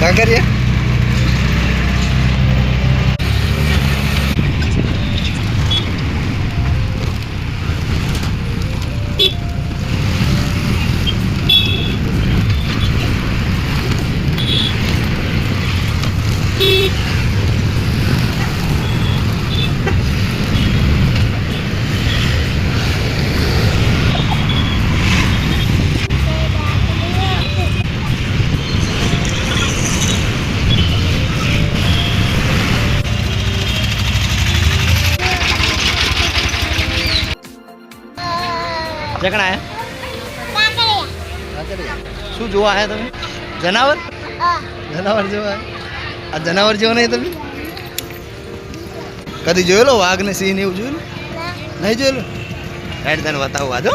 કાંકરિયા? જોવા આવ્યા તમે? જનાવર? જનાવર જોવા આ જનાવર જોવા નહીં તમે? કદી જોયેલો વાઘ ને સિંહ ને એવું જોયેલું? નહીં જોયેલું? રાઈટ તને બતાવું આજો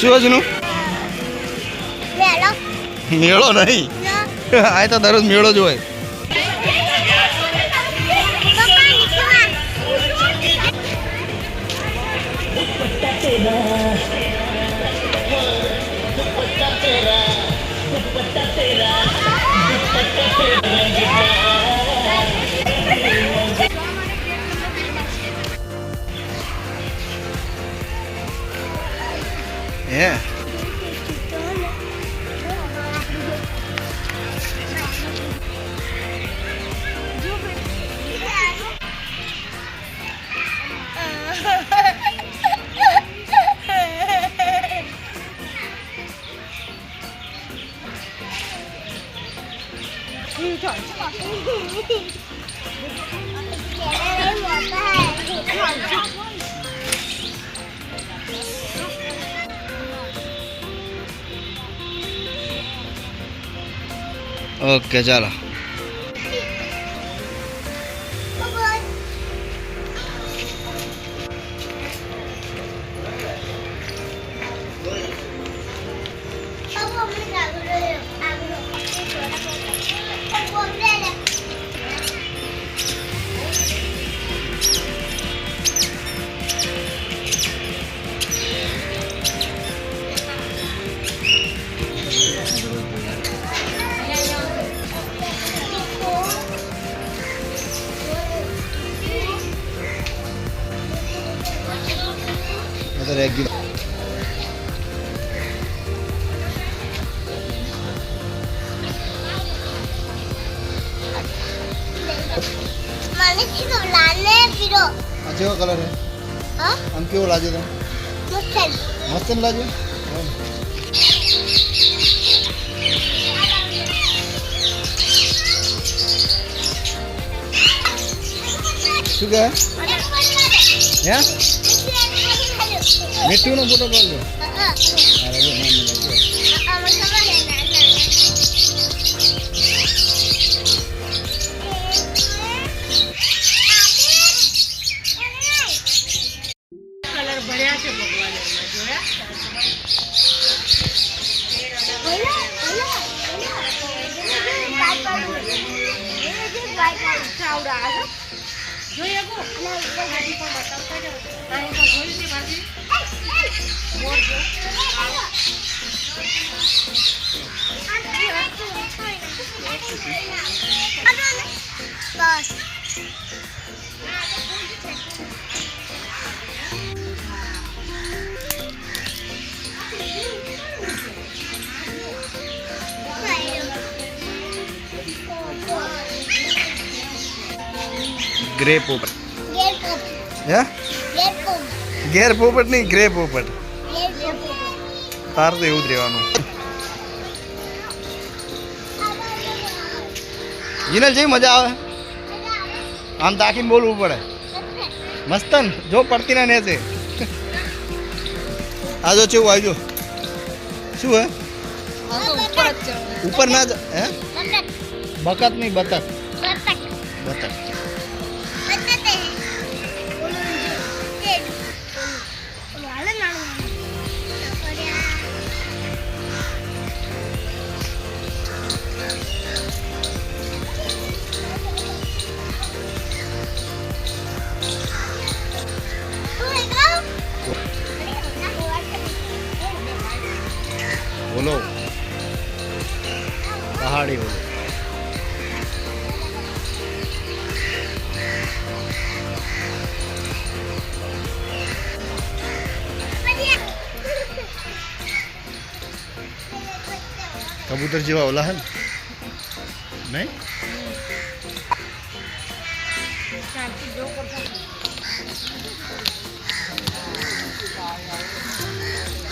શું હજનું મેળો. નહીં. આ તો દરરોજ મેળો જ હોય. Yeah. Ok, ya. શું કહે? હે? મીઠું નો ફોટો પાડજો ગ્રે પોપટ હે? ગેર ઘેર પોપટ નહીં ગ્રે પોપટ. તાર તો એવું જ રહેવાનું. જીનલ જેવી મજા આવે? આમ તાકીને બોલવું પડે. મસ્તન જો પડતી ના ને છે. આ જો કેવું આવજો શું હે? ઉપર ના જ હે? બકત નહીં બતક. કબૂતર જેવા ઓલા હે ને નહીં શાંતિ જો કરતા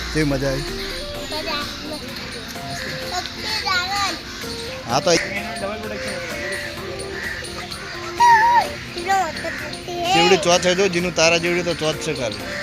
કેવી મજા આવી સબથી રાવણ હા તો કિલો હતો સબથી હે જેવડી ચોથ છે જો જીનું તારા જેવડી તો ચોથ છે કાલે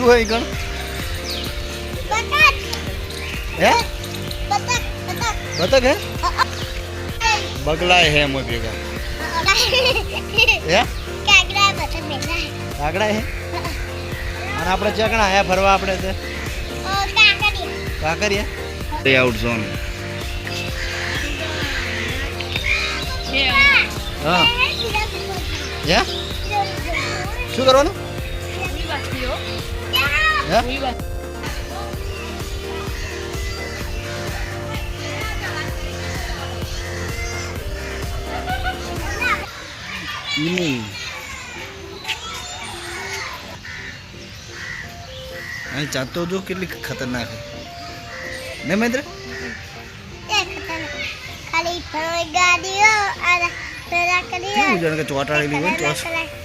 શું હોય કણ હે? બતક હે? બગલાય હે મો ભેગા. હે? કાગડા હે. અને આપણે ચકણા હે ફરવા આપણે તે? કાકરીએ ડે આઉટ ઝોન હા. હે. શું કરવાનું? ini मैं चाहता हूँ के लिए खतरनाक है नहीं महेंद्र खाली गाड़ी हो और करियो का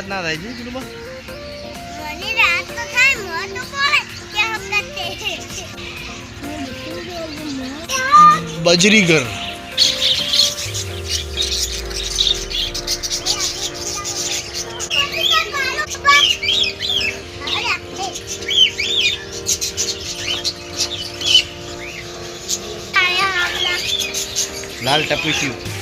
વાત ના થાય છે પેલું બા. મને રાત તો થાય મો તો બોલે કે હમ બજરી ઘર લાલ ટપીસ્યું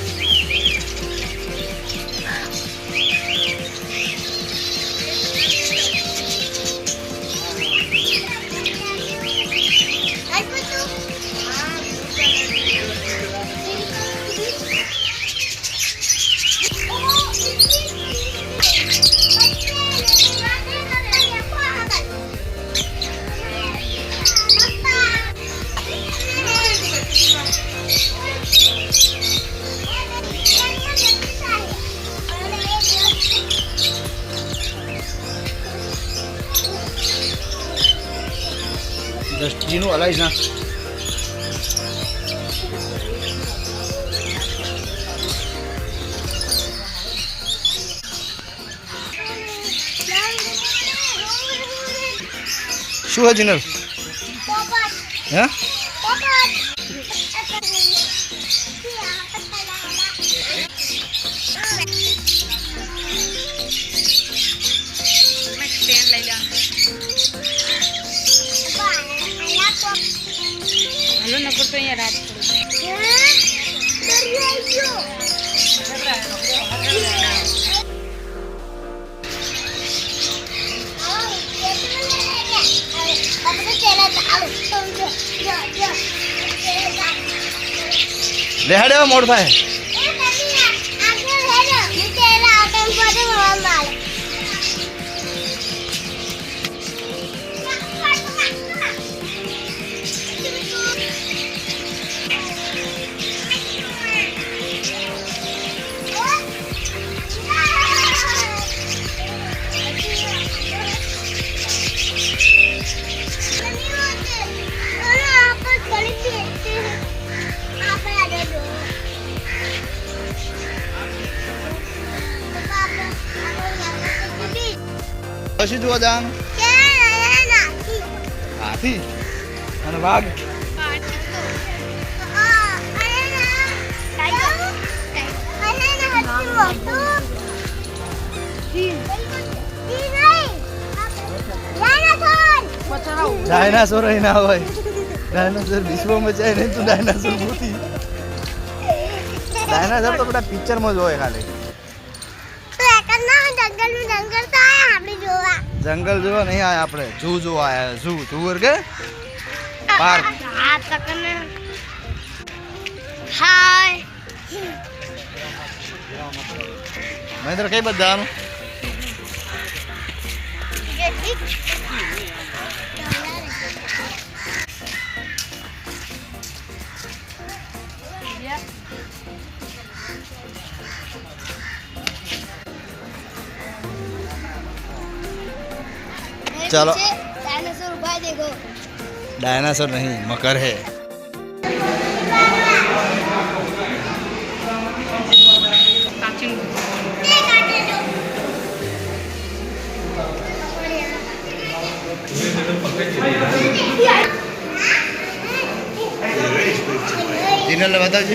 દ્રષ્ટિનું અલાઈ ના. શું હે જીનલ હે? હવે મોડ થાય. પછી જોવા જવાનું હાથી. અને વાઘ. ડાયનાસોર અહીં ના હોય. ડાયનાસોર વિશ્વમાં જાય નહીં તો ડાયનાસોર ભૂતી ડાયનાસોર તો બધા પિક્ચરમાં જ હોય ખાલી. જંગલ જંગલ જોવા નહીં આયા આપણે ઝૂ જોવા આયા ઝૂ ઝૂ કે પાર્ક આ તકને હાય મહેન્દ્ર કઈ બધાનું चलो। डायनासोर देखो डायनासोर नहीं मकर है। डिनर लगाता जी।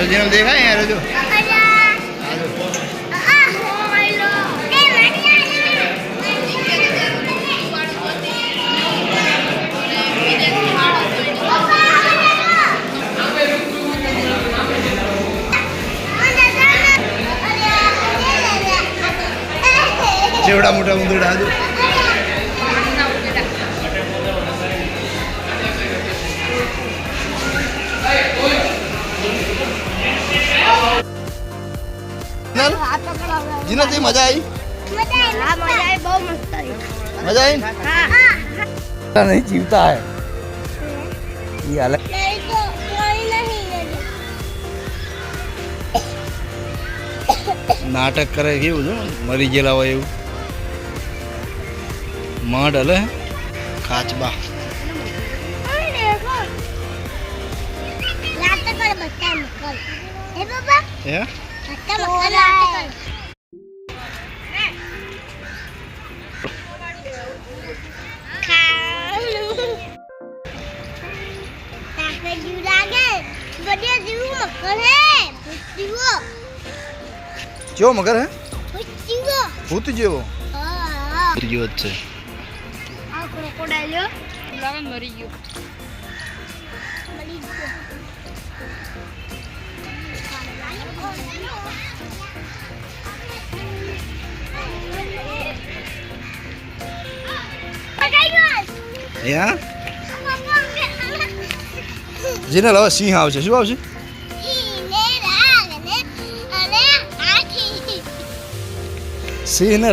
રોજીનો દેખાય યાર રોજો. જેવડા મોટા ઉંદરડા હજુ. જીનાથી મજા આવી બહુ મસ્ત આવી મજા આવી ને? હા नहीं जीवता है ये अलग नहीं तो कोई नहीं નાટક કરે કેવું છે મરી ગયેલા હોય એવું મઢ હલે કાચબા और देखो लात કેવો મગર, હે? ભૂત જેવો હા? ભૂત છે આ ગયો હે જીને હવે સિંહ આવશે. શું આવશે? Sirne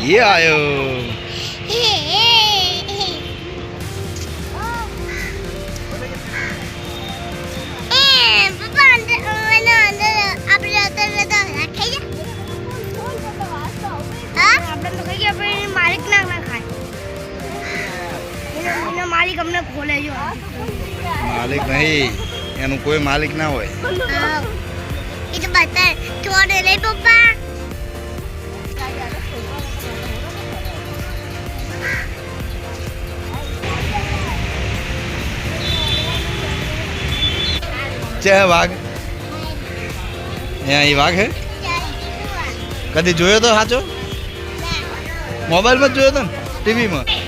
E aí, eu... માલિક અમને ખોલે જો માલિક નહીં એનું કોઈ માલિક ના હોય. એ તો બતા છોડે નહીં પપ્પા. છે વાઘ? અહીંયા એ વાઘ હે? કદી જોયો તો સાચો? મોબાઈલમાં જ જોયો તો ને? ટીવીમાં? નજર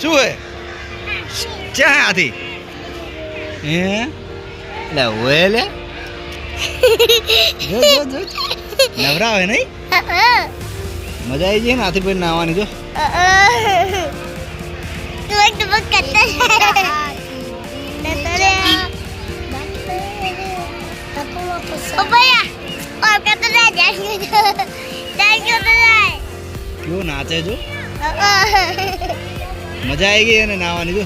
શું હે ક્યાં હે હાથી હે લે ઓએ લે જો જો જો નવરા હોય નહીં મજા આવી જાય ને હાથી પર નાવાની જો તું એક ડબક કરતા Papaya, oh kata dah કેવો નાચે જો મજા આવી ગઈ એને નાવાની જો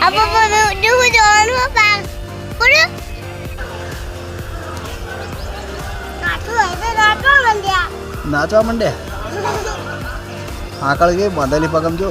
Apa dulu? Kudu. નાચવા માંડે આકળ ગઈ બાંધેલી પગમ જો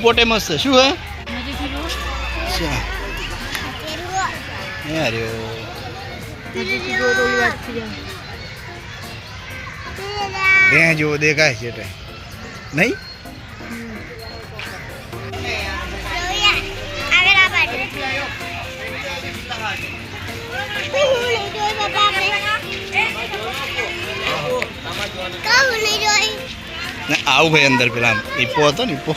deh. મમ્મી પોટે મસ્ત. શું હે? અચ્છા. બે જેવો દેખાય છે એટલે નહીં? ને આવું ભાઈ અંદર પેલા ઈપો હતો ને ઈપો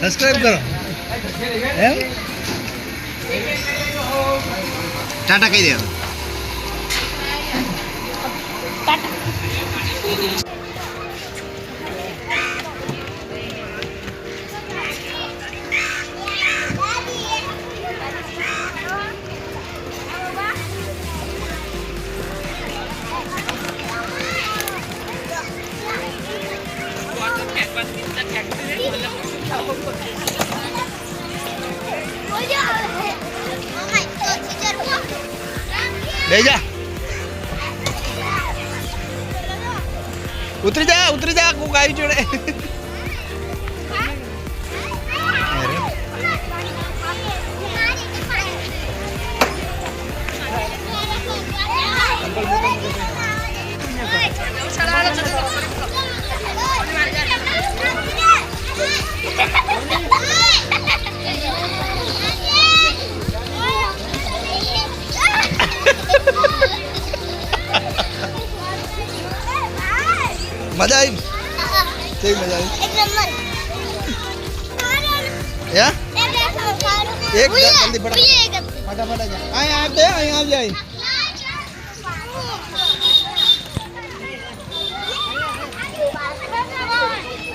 सब्सक्राइब करो तो, हाँ। टाटा कह दिया। ટાટા કહી દેવાનું બે જા ઉતરી જા ઉતરી જા કોક આવી જોડે મજા આવી? કેવી મજા આવી? હે? એક જલ્દી ફટાફટ. અહીંયા એક જ. ફટાફટ જા અહીં દે અહીં આવ જાય.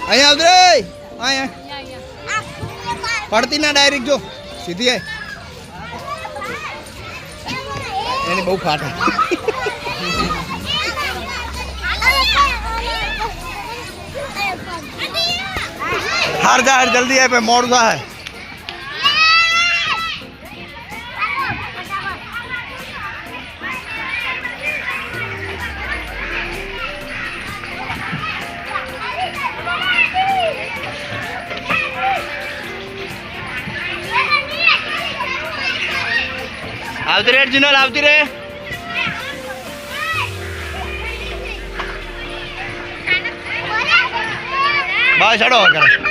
અહીંયા આવજો રે અહીં પડતી ના ડાયરેક્ટ જો. સીધી આય. એની બહુ ફાટે હાર જા હાર જલ્દી આય પે મોડ થાય આવતી રે જીનલ આવતી રે બસ ચડો કરે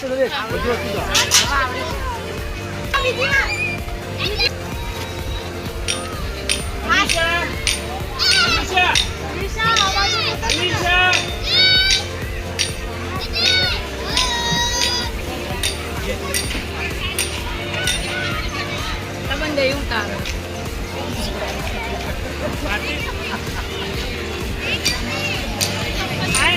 Ayo, yung taro. Ay!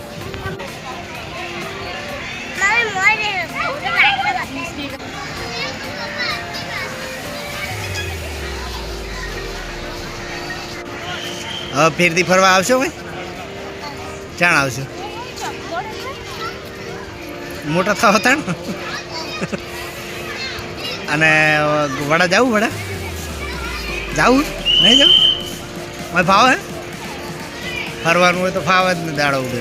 હવે ફેરથી ફરવા આવશો ભાઈ? ચાણ આવશો? મોટા થાવ હતા ને? અને વડા જાવું વડા? જાવું? નહીં જાઉં મને ફાવે? ફરવાનું હોય તો ફાવે જ ને દાડો ઉડે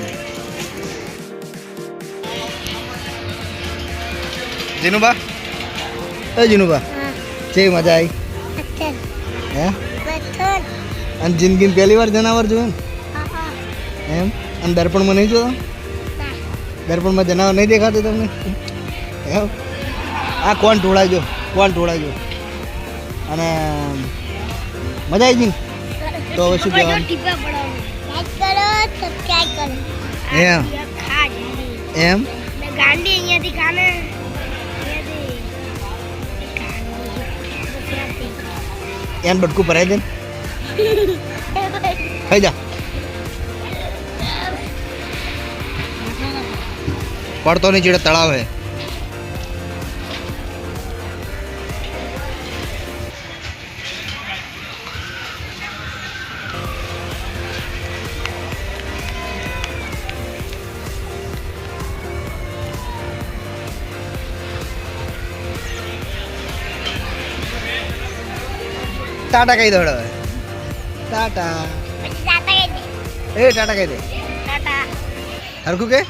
જીનુબા? એ જીનુબા કેવી મજા આવી હે? અને જિંદગીમાં પહેલી વાર જનાવર જોયું ને? એમ? અને દર્પણમાં નહીં જોયો? દર્પણમાં જનાવર નહીં દેખાતું તમને? એમ? આ કોણ ઢોળાજો કોણ ઢોળાજો અને મજા આવી ગઈ તો હવે શું કહેવાનું? લાઈક કરો સબસ્ક્રાઇબ કરો. એમ? એમ? ગાંડી અહીંયાથી ખાને? એમ બટકું ભરાઈ દે ને. ખાઈ જા પડતો નહીં ચીડે તળાવ હે ટાટા કહી દો টাটা। এ টাটা। কে দে? টাটা। কে